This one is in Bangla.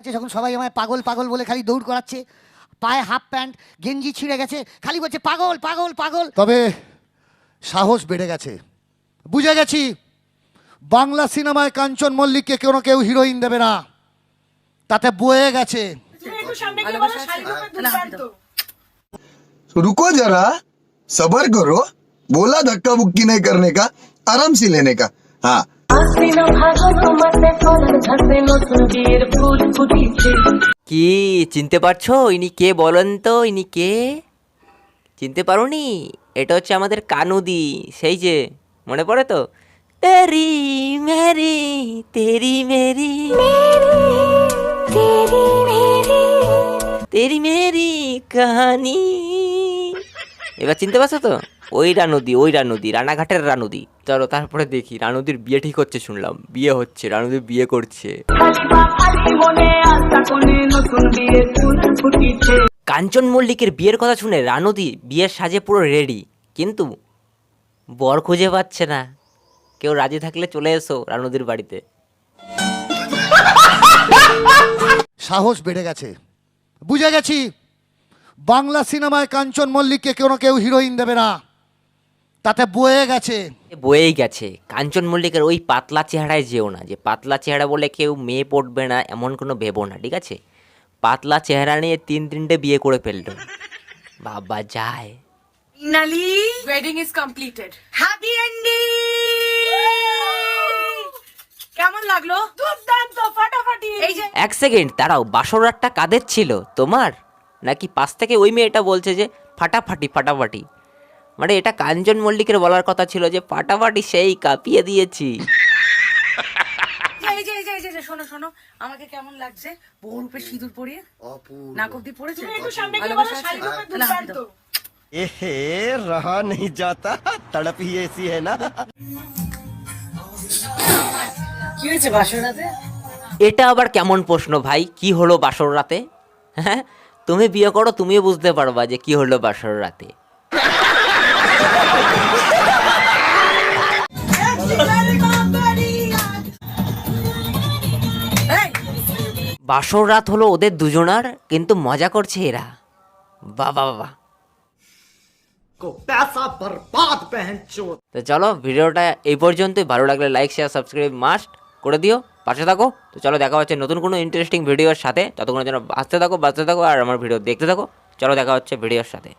আছে যখন সবাই আমায় পাগল পাগল বলে খালি দৌড় করাচ্ছে পায়ে হাফ প্যান্ট গেঞ্জি ছিঁড়ে গেছে খালি বলছে পাগল পাগল পাগল তবে সাহস বেড়ে গেছে বুঝে গেছি বাংলা সিনেমায় কাঞ্চন মল্লিককে কোনো কেউ হিরোইন দেবে না তাতে বয়ে গেছে তুমি একটু সামনে গিয়ে বলো শাড়ি খুব দুর্দান্ত रुको जरा सबर करो बोला धक्का बुक्की नहीं करने का आराम से लेने का हाँ কি, চিনতে পারছ? ইনি কে বলেন তো? ইনি কে? চিনতে পারোনি? এটা হচ্ছে আমাদের কানুদি। সেই যে, মনে পড়ে তো? তেরি মেরি তেরি মেরি। তেরি মেরি কাহানি। এবার চিনতে পারছ তো? ওই রানুদি ওই রানুদি রানাঘাটের রানুদি। চলো তারপরে দেখি, রানুদির বিয়ে ঠিক হচ্ছে শুনলাম। বিয়ে হচ্ছে, রানুদি বিয়ে করছে। কাঞ্চন মল্লিকের বিয়ের কথা শুনে রানুদি বিয়ের সাজে পুরো রেডি কিন্তু বর খুঁজে পাচ্ছে না। কেউ রাজি থাকলে চলে এসো রানুদির বাড়িতে। সাহস বেড়ে গেছে। বুঝে গেছি। বাংলা সিনেমায় কাঞ্চন মল্লিককে কোনো কেউ হিরোইন দেবে না। তাতে বয়ে গেছে। বয়েই গেছে। কাঞ্চন মল্লিকের ওই পাতলা চেহারায় যেও না যে পাতলা চেহারা বলে কেউ মেয়ে পড়বে না এমন কোনো ভেবো না ঠিক আছে? পাতলা চেহারা নিয়ে তিন তিনটে বিয়ে করে ফেলল। বাবা যায়। Finally wedding is completed happy ending কেমন লাগল? দুর্দান্ত ফাটাফাটি। এই যে এক সেকেন্ড দাঁড়াও বাসর রাতটা কাদের ছিল? তোমার? নাকি পাশ থেকে ওই মেয়েটা বলছে যে ফাটাফাটি ফাটাফাটি। মানে এটা কাঞ্চন মল্লিকের বলার কথা ছিল যে ফাটাফাটি সেই কাঁপিয়ে দিয়েছি। শোনো শোনো আমাকে এটা আবার কেমন প্রশ্ন ভাই? কি হলো বাসর রাতে? হ্যাঁ? তুমি বিয়ে করো তুমিও বুঝতে পারবা যে কি হলো বাসর রাতে। বাসর রাত হলো ওদের দুজনার কিন্তু মজা করছে এরা। বাবা বাবা। তো চলো ভিডিওটা এই পর্যন্তই। ভালো লাগলে লাইক শেয়ার সাবস্ক্রাইব মাস্ট করে দিও, পাশে থাকো। তো চলো দেখা হচ্ছে নতুন কোনো ইন্টারেস্টিং ভিডিওর সাথে। ততক্ষণের জন্য বাঁচতে থাকো বাঁচতে থাকো, আর আমার ভিডিও দেখতে থাকো। চলো দেখা হচ্ছে ভিডিওর সাথে।